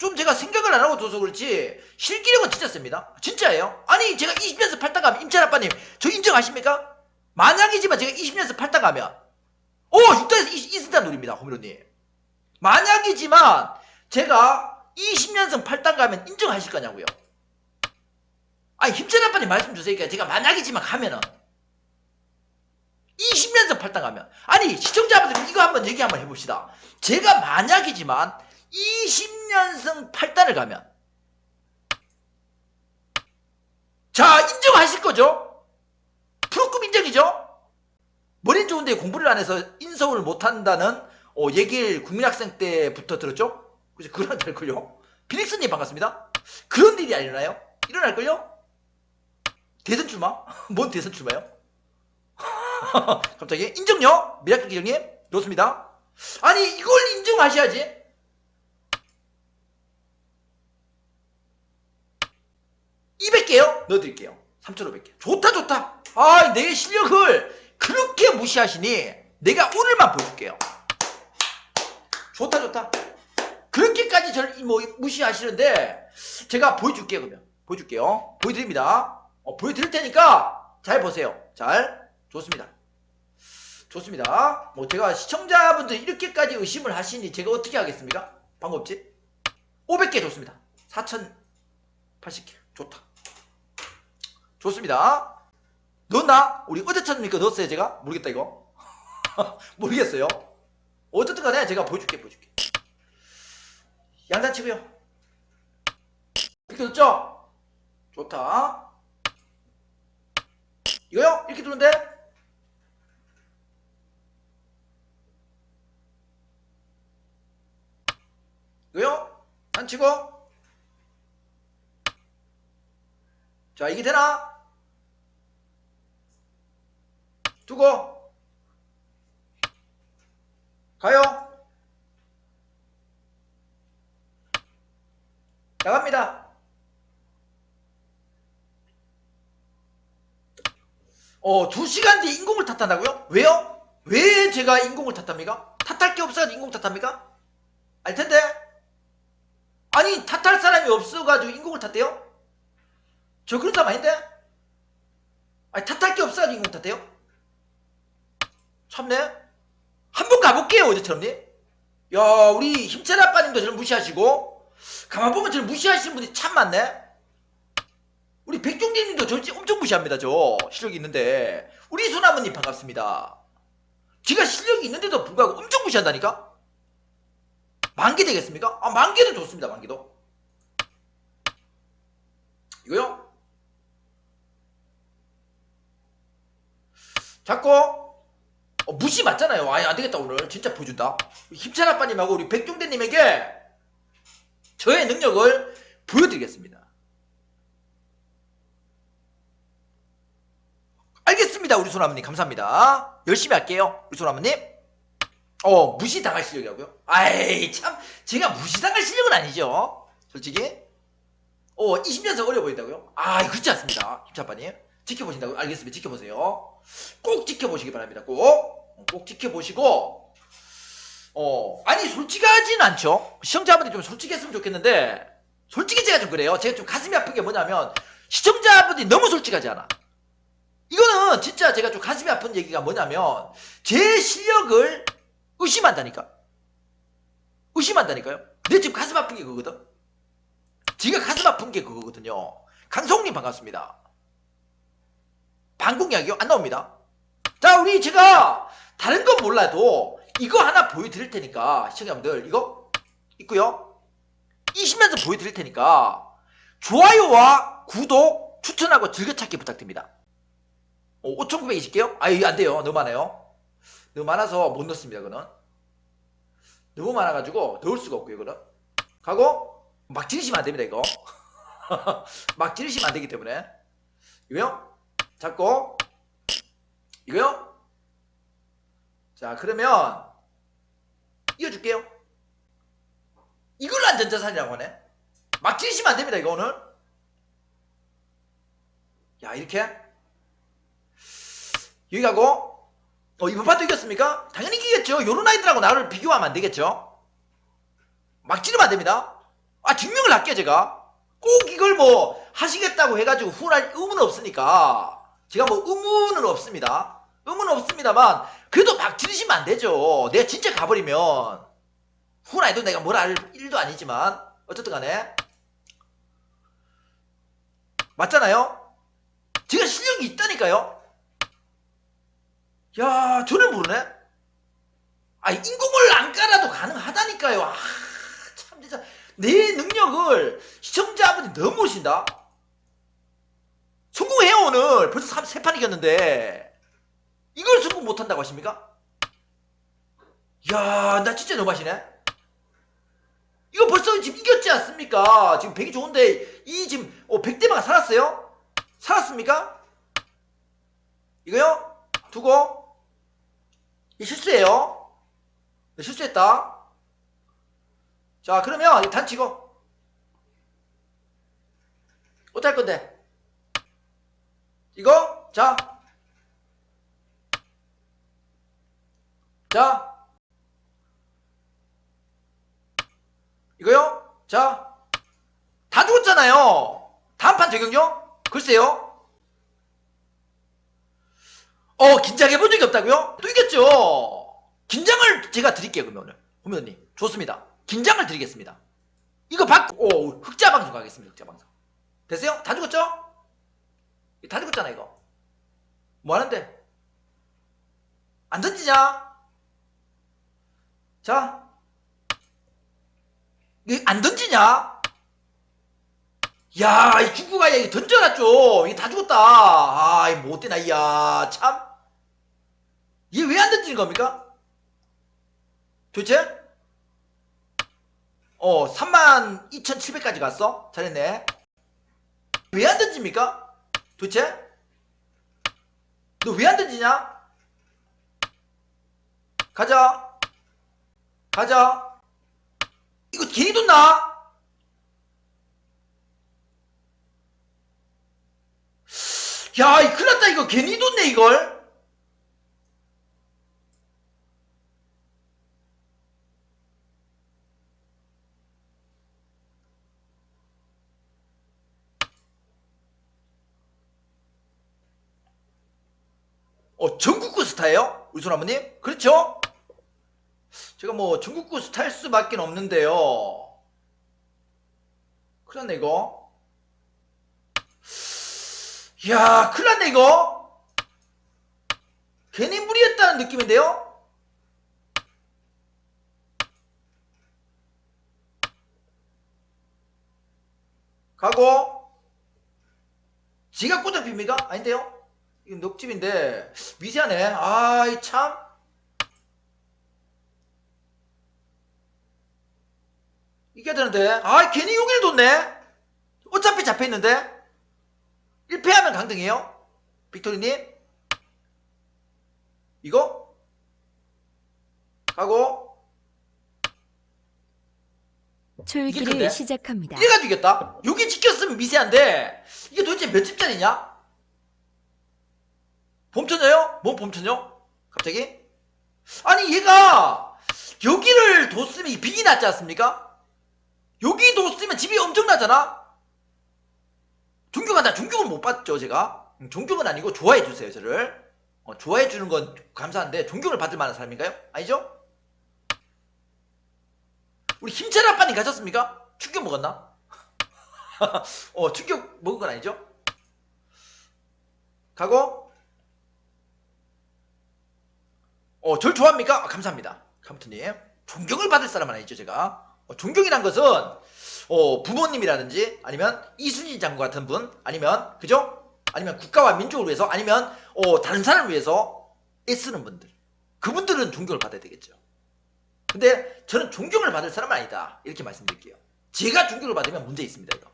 좀 제가 생각을 안 하고 둬서 그렇지 실기력은 진짜 셉니다. 진짜예요. 아니 제가 20년에서 팔다 가면 임찬 아빠님 저 인정하십니까? 만약이지만 제가 20년에서 팔다 가면 오 6단에서 2승단 노립니다. 호미로님. 만약이지만 제가 20년승 8단 가면 인정하실 거냐고요. 아니 힘찬 아빠님 말씀 주세요. 그러니까 제가 만약이지만 가면은 20년승 8단 가면 아니 시청자분들 이거 한번 얘기 한번 해봅시다. 제가 만약이지만 20년승 8단을 가면 자 인정하실 거죠? 프로급 인정이죠? 머리는 좋은데 공부를 안 해서 인서울 못한다는 어, 얘기를 국민학생 때부터 들었죠? 그죠? 그런달걸요? 피닉스님 반갑습니다. 그런 일이 일어나요? 일어날걸요? 대선 출마? 뭔 대선 출마요? 갑자기 인정요? 미라클 기정님? 좋습니다. 아니 이걸 인정하셔야지. 이백 개요 넣어드릴게요. 3,500개. 좋다 좋다. 아, 내 실력을 그렇게 무시하시니 내가 오늘만 보여줄게요. 좋다 좋다. 그렇게까지 저를 뭐 무시하시는데 제가 보여줄게요 그러면. 보여줄게요. 보여드립니다. 어, 보여드릴 테니까 잘 보세요. 잘. 좋습니다. 좋습니다. 뭐 제가 시청자분들 이렇게까지 의심을 하시니 제가 어떻게 하겠습니까? 방법 없지? 500개 좋습니다. 4080개. 좋다. 좋습니다. 넣었나? 우리 어제처럼니까 넣었어요 제가? 모르겠다 이거. 모르겠어요. 어쨌든 간에 제가 보여줄게 보여줄게. 양단 치고요. 이렇게 넣었죠? 좋다. 이거요? 이렇게 두는데? 이거요? 안 치고? 자, 이게 되나? 두고. 가요. 나갑니다. 어, 두 시간 뒤에 인공을 탓한다고요? 왜요? 왜 제가 인공을 탓합니까? 탓할 게 없어가지고 인공 탓합니까? 알 텐데. 아니, 탓할 사람이 없어가지고 인공을 탓해요? 저 그런 사람 아닌데? 아니, 탓할 게 없어가지고 인공 탓해요? 참네. 한번 가볼게요, 어제처럼니. 야, 우리 힘찬 아빠님도 저를 무시하시고, 가만 보면 저를 무시하시는 분이 참 많네. 우리 백종진님도 저 엄청 무시합니다, 저. 실력이 있는데. 우리 소나무님 반갑습니다. 지가 실력이 있는데도 불구하고 엄청 무시한다니까? 만개 되겠습니까? 아, 만개는 좋습니다, 만개도. 이거요? 자꾸, 어, 무시 맞잖아요. 아예 안 되겠다, 오늘. 진짜 보여준다. 힘찬 아빠님하고 우리 백종대님에게 저의 능력을 보여드리겠습니다. 알겠습니다, 우리 소나무님. 감사합니다. 열심히 할게요, 우리 소나무님. 어, 무시 당할 실력이라고요? 아이, 참, 제가 무시 당할 실력은 아니죠. 솔직히. 어, 20년생 어려 보인다고요? 아, 그렇지 않습니다. 김차빠님. 지켜보신다고요? 알겠습니다. 지켜보세요. 꼭 지켜보시기 바랍니다. 꼭. 어, 꼭 지켜보시고. 어, 아니, 솔직하진 않죠. 시청자분들이 좀 솔직했으면 좋겠는데, 솔직히 제가 좀 그래요. 제가 좀 가슴이 아픈 게 뭐냐면, 시청자분들이 너무 솔직하지 않아. 이거는 진짜 제가 좀 가슴이 아픈 얘기가 뭐냐면 제 실력을 의심한다니까 의심한다니까요 근데 지금 가슴 아픈 게 그거거든 지가 가슴 아픈 게 그거거든요 강성님 반갑습니다 방공 이야기요? 안 나옵니다 자 우리 제가 다른 건 몰라도 이거 하나 보여드릴 테니까 시청자분들 이거 있고요 20면서 보여드릴 테니까 좋아요와 구독 추천하고 즐겨찾기 부탁드립니다 어, 5,920개요? 아유, 안 돼요. 너무 많아요. 너무 많아서 못 넣습니다, 그거는. 너무 많아가지고 넣을 수가 없고요, 이거는. 가고, 막 지르시면 안 됩니다, 이거. 막 지르시면 안 되기 때문에. 이거요? 잡고, 이거요? 자, 그러면, 이어줄게요. 이걸로 안전자산이라고 하네. 막 지르시면 안 됩니다, 이거 오늘. 야, 이렇게. 여기 가고 어 이번 판도 이겼습니까? 당연히 이기겠죠 요런 아이들하고 나를 비교하면 안 되겠죠 막 찌르면 안 됩니다 아 증명을 할게요 제가 꼭 이걸 뭐 하시겠다고 해가지고 후할 의무는 없으니까 제가 뭐 의무는 없습니다. 의무는 없습니다만 그래도 막 들으시면 안 되죠. 내가 진짜 가버리면 후라이도 내가 뭘할 일도 아니지만 어쨌든 간에. 맞잖아요? 제가 실력이 있다니까요? 야 저를 모르네. 아 인공을 안 깔아도 가능하다니까요. 아 참 진짜. 내 능력을 시청자분이 너무 모신다 성공해요 오늘 벌써 3, 세판 이겼는데 이걸 성공 못한다고 하십니까? 야나 진짜 너무 하시네 이거 벌써 지금 이겼지 않습니까? 지금 100이 좋은데 이 지금 어, 100대마가 살았어요? 살았습니까? 이거요? 두고 이 실수예요 네, 실수했다 자 그러면 이거 단치고 어떡할 건데 이거 자 자, 이거요? 자, 다 죽었잖아요. 다음 판 적용요? 글쎄요. 어, 긴장해 본 적이 없다고요? 또 이겼죠? 긴장을 제가 드릴게요, 그러면 오늘. 호면님. 좋습니다. 긴장을 드리겠습니다. 이거 받고, 오, 흑자 방송 가겠습니다, 흑자 방송. 됐어요? 다 죽었죠? 다 죽었잖아, 이거. 뭐 하는데? 안 던지냐? 자, 이게 안 던지냐? 야, 이 중국아, 야, 이거 던져놨죠? 이게 다 죽었다. 아, 이 못되나, 이야, 참. 이게 왜 안 던지는 겁니까? 도대체? 어, 32,700까지 갔어? 잘했네. 왜 안 던집니까? 도대체? 너 왜 안 던지냐? 가자. 가자. 이거 괜히 뒀나? 야, 이 큰일 났다, 이거. 괜히 뒀네, 이걸. 어, 전국구 스타예요? 우리 소나무님? 그렇죠? 제가 뭐 전국구 스타일 수밖에 없는데요. 큰일 났네 이거. 이야 큰일 났네 이거. 괜히 무리했다는 느낌인데요? 가고 지가 꼬잡힙니까? 아닌데요? 이건 넉집인데 미세하네. 아 이 참. 이겨야 되는데. 아, 괜히 여기를 뒀네. 어차피 잡혀있는데. 1패하면 강등이에요. 빅토리님. 이거? 초읽기를 큰데? 시작합니다. 이래가지고 이겼다. 여기 지켰으면 미세한데. 이게 도대체 몇 집짜리냐? 봄천여요? 뭔 봄천여? 갑자기? 아니, 얘가 여기를 뒀으면 이 빅이 낫지 않습니까? 여기 뒀으면 집이 엄청나잖아? 존경한다. 존경은 못 받죠, 제가. 음, 존경은 아니고 좋아해 주세요, 저를. 어, 좋아해 주는 건 감사한데 존경을 받을 만한 사람인가요? 아니죠? 우리 힘찬 아빠님 가셨습니까? 충격 먹었나? 어, 충격 먹은 건 아니죠? 가고. 어, 절 좋아합니까? 아, 감사합니다. 카무트님. 존경을 받을 사람은 아니죠, 제가. 어, 존경이란 것은, 어, 부모님이라든지, 아니면 이순신 장군 같은 분, 아니면, 그죠? 아니면 국가와 민족을 위해서, 아니면, 어, 다른 사람을 위해서 애쓰는 분들. 그분들은 존경을 받아야 되겠죠. 근데 저는 존경을 받을 사람은 아니다. 이렇게 말씀드릴게요. 제가 존경을 받으면 문제 있습니다, 이거.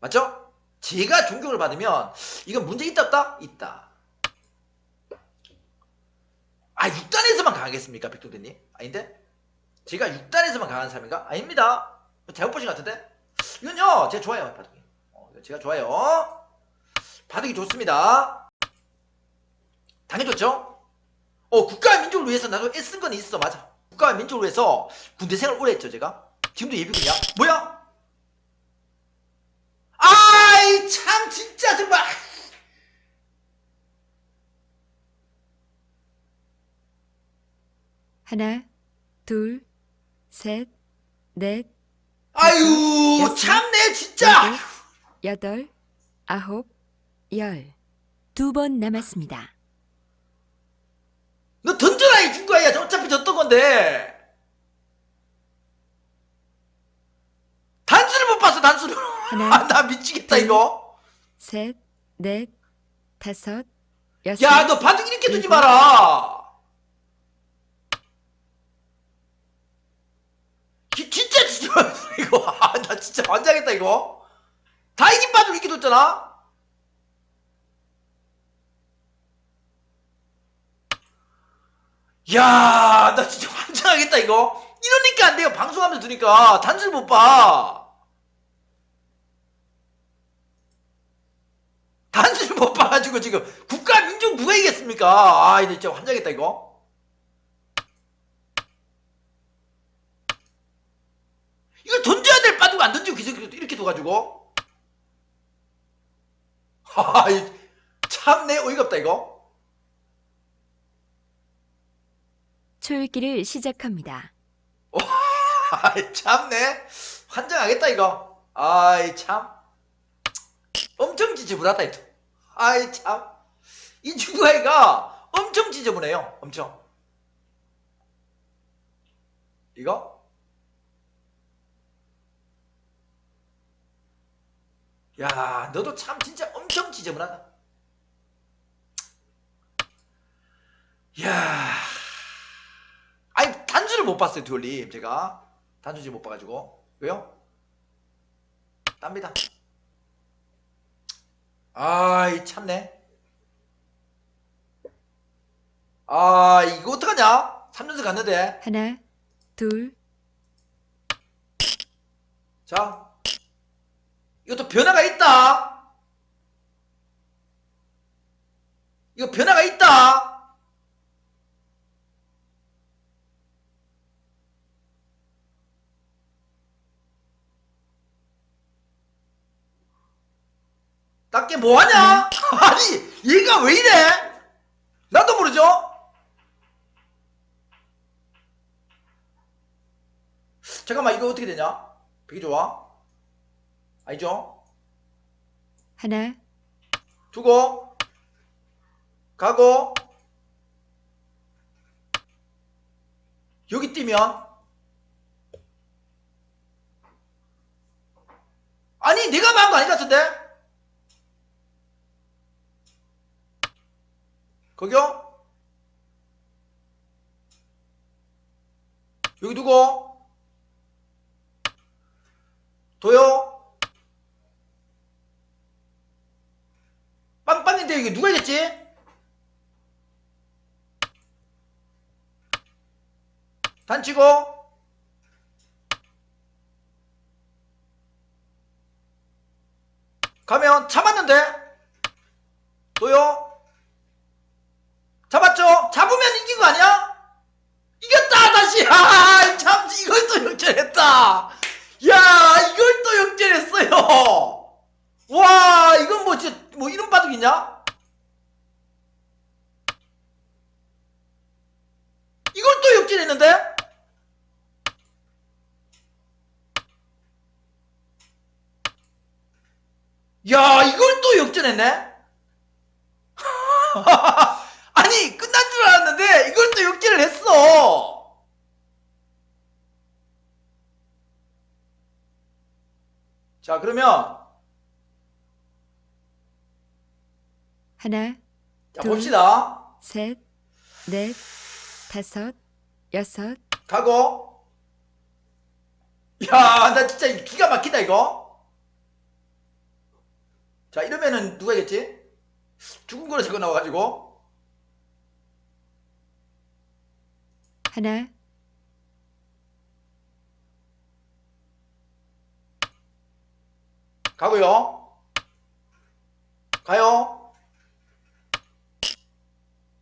맞죠? 제가 존경을 받으면, 이건 문제 있다, 없다? 있다. 아 6단에서만 강하겠습니까 백두대님? 아닌데? 제가 6단에서만 강한 사람인가? 아닙니다 잘못 보신 것 같은데? 이건요 제가 좋아요 바둑이 어, 네, 제가 좋아요 바둑이 좋습니다 당연히 좋죠? 어 국가와 민족을 위해서 나도 애쓴 건 있어 맞아 국가와 민족을 위해서 군대 생활 오래 했죠 제가 지금도 예비군이야 뭐야? 아이 참 진짜 정말 하나, 둘, 셋, 넷, 아유 여섯, 참내 진짜 일곱, 여덟, 아홉, 열. 두 번 남았습니다. 너 던져라 이 중과야 어차피 졌던 건데 단수를 못 봤어 단수를 하나, 아, 나 미치겠다 둘, 이거 셋, 넷, 다섯, 여섯. 야 너 반응 이렇게 두지. 마라 기- 진짜 진짜 이거 아, 나 진짜 환장했다 이거 다 이긴 바둑 이렇게 뒀잖아 야, 나 진짜 환장하겠다, 이거. 이러니까 안 돼요. 방송하면서 두니까. 단줄 못 봐. 단줄 못 봐가지고 지금 국가 민족 누가 이겼습니까? 아, 이거 진짜 환장했다, 이거. 이거 던져야 될 바둑 안 던지고 계속 이렇게 둬가지고. 아, 이 참내 어이가 없다, 이거. 초읽기를 시작합니다. 아이 참네 환장하겠다 이거 아이 참 엄청 지저분하다 이거 아이 참이 중국 아이가 엄청 지저분해요 엄청 이거 야 너도 참 진짜 엄청 지저분하다. 야. 아니 단주를 못 봤어요 듀얼님 제가. 단주지 못 봐가지고. 왜요? 답니다. 아이 참네. 아 이거 어떡하냐? 3년째 갔는데. 하나, 둘, 자 이것도 변화가 있다. 이거 변화가 있다. 딱게 뭐하냐? 아니 얘가 왜 이래? 나도 모르죠? 잠깐만 이거 어떻게 되냐? 되게 좋아 아니죠? 하나, 두고 가고. 여기 뛰면. 아니 내가 망한 거 아닌 것 같은데? 거기요? 여기 두고. 도요 빵빵인데 이게 누가 이겼지? 단치고 가면 잡았는데 또요 잡았죠? 잡으면 이긴 거 아니야? 이겼다 다시 아 참 이걸 또 역전했다 야 이걸 또 역전했어요 와 이건 뭐 진짜 뭐 이런 바둑 있냐? 이걸 또 역전했는데? 야 이걸 또 역전했네? 아니 끝난 줄 알았는데 이걸 또 역전을 했어 자 그러면 하나, 자 둘. 봅시다. 셋, 넷, 다섯, 여섯, 가고 야 나 진짜 기가 막히다 이거. 자 이러면은 누가 이겼지? 죽은 거로 적어 나와가지고. 하나, 가고요. 가요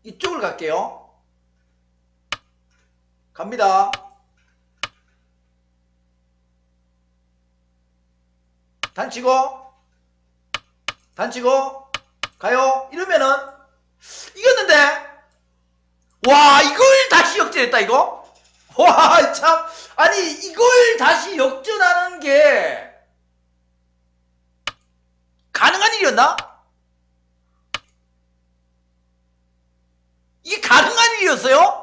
이쪽을 갈게요. 갑니다. 단치고 단치고 가요. 이러면은 이겼는데. 와 이걸 다시 역전했다 이거? 와, 참. 아니, 이걸 다시 역전하는 게 가능한 일이었나? 이게 가능한 일이었어요?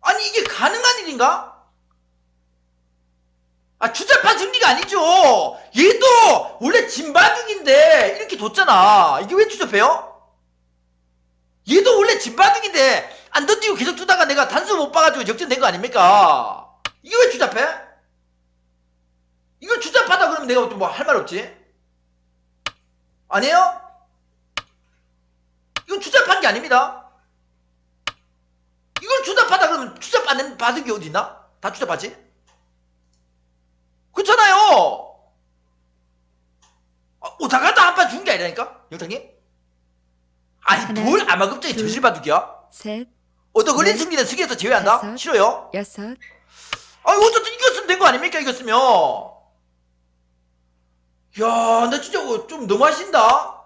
아니, 이게 가능한 일인가? 아, 주자파 승리가 아니죠. 얘도 원래 진바둑인데 이렇게 뒀잖아. 이게 왜 주접해요? 얘도 원래 진바둑인데 안 던지고 계속 두다가 내가 단수 못 봐가지고 역전된 거 아닙니까? 이게 왜 주잡해? 이거 주잡하다 그러면 내가 또 뭐 할 말 없지? 아니에요? 이건 주잡한 게 아닙니다. 이걸 주잡하다 그러면 주잡 안 받은 게 어디 있나? 다 주잡하지? 그렇잖아요. 아, 오다가다 한판준게 아니라니까, 영탁님? 아니 하나, 뭘 아마급적이 둘, 저질바둑이야? 셋, 얻어 걸린 넷, 승리는 승리에서 제외한다? 다섯. 싫어요? 여섯, 아니 어쨌든 이겼으면 된 거 아닙니까 이겼으면 야, 나 진짜 어, 좀 너무하신다.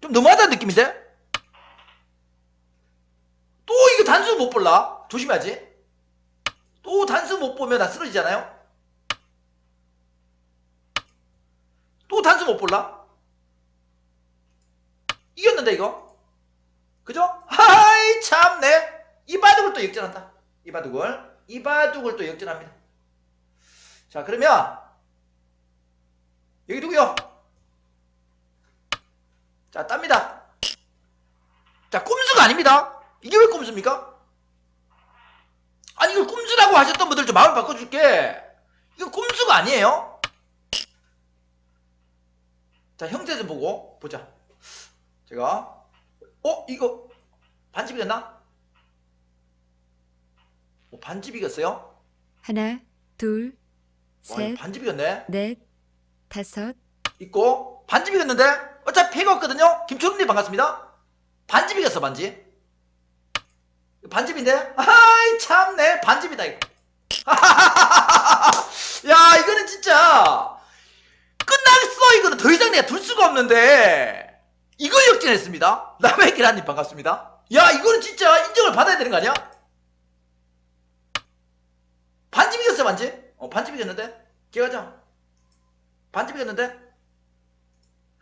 좀 너무하다는 느낌인데? 또 이거 단수 못 볼라? 조심해야지. 또 단수 못 보면 나 쓰러지잖아요. 또 단수 못 볼라? 이겼는데 이거? 그죠? 하이 참네. 이 바둑을 또 역전한다. 이 바둑을. 이 바둑을 또 역전합니다. 자 그러면 여기 누구요? 자 땁니다 자 꼼수가 아닙니다 이게 왜 꼼수입니까? 아니 이걸 꼼수라고 하셨던 분들 좀 마음을 바꿔줄게 이거 꼼수가 아니에요 자 형태 좀 보고 보자 제가 어 이거 반집이었나? 어, 반집이겠어요? 하나, 둘, 와, 셋, 반집이겠네. 넷, 다섯, 있고 반집이겠는데 어차피 패가 없거든요. 김초롱님 반갑습니다. 반집이겠어 반집. 반집인데? 아이 참네 반집이다 이거. 야 이거는 진짜 끝났어 이거는 더 이상 내가 둘 수가 없는데 이걸 역전했습니다. 남의 계란님 반갑습니다. 야 이거는 진짜 인정을 받아야 되는 거 아니야? 반집이겠어 반집? 어 반집이겠는데? 기가자 반집이겠는데?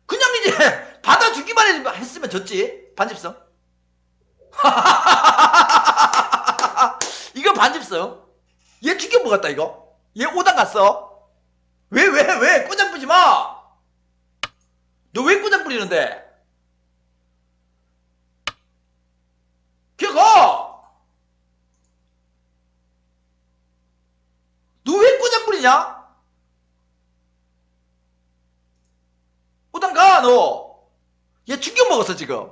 그냥 이제 받아주기만 해- 했으면 졌지 반집성. 이거 반집성. 얘 죽여 먹었다 이거. 얘 오당 갔어. 왜 왜 왜? 꼬장 부지 마 너 왜 꼬장 부리는데? 걔가 너 왜 꼬장 부리냐 오당 가, 너. 얘 충격 먹었어, 지금.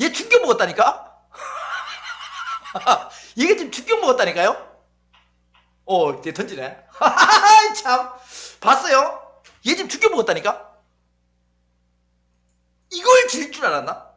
얘 충격 먹었다니까? 얘가 지금 충격 먹었다니까요? 어, 이제 던지네. 참. 봤어요? 얘 지금 충격 먹었다니까? 이걸 질 줄 알았나?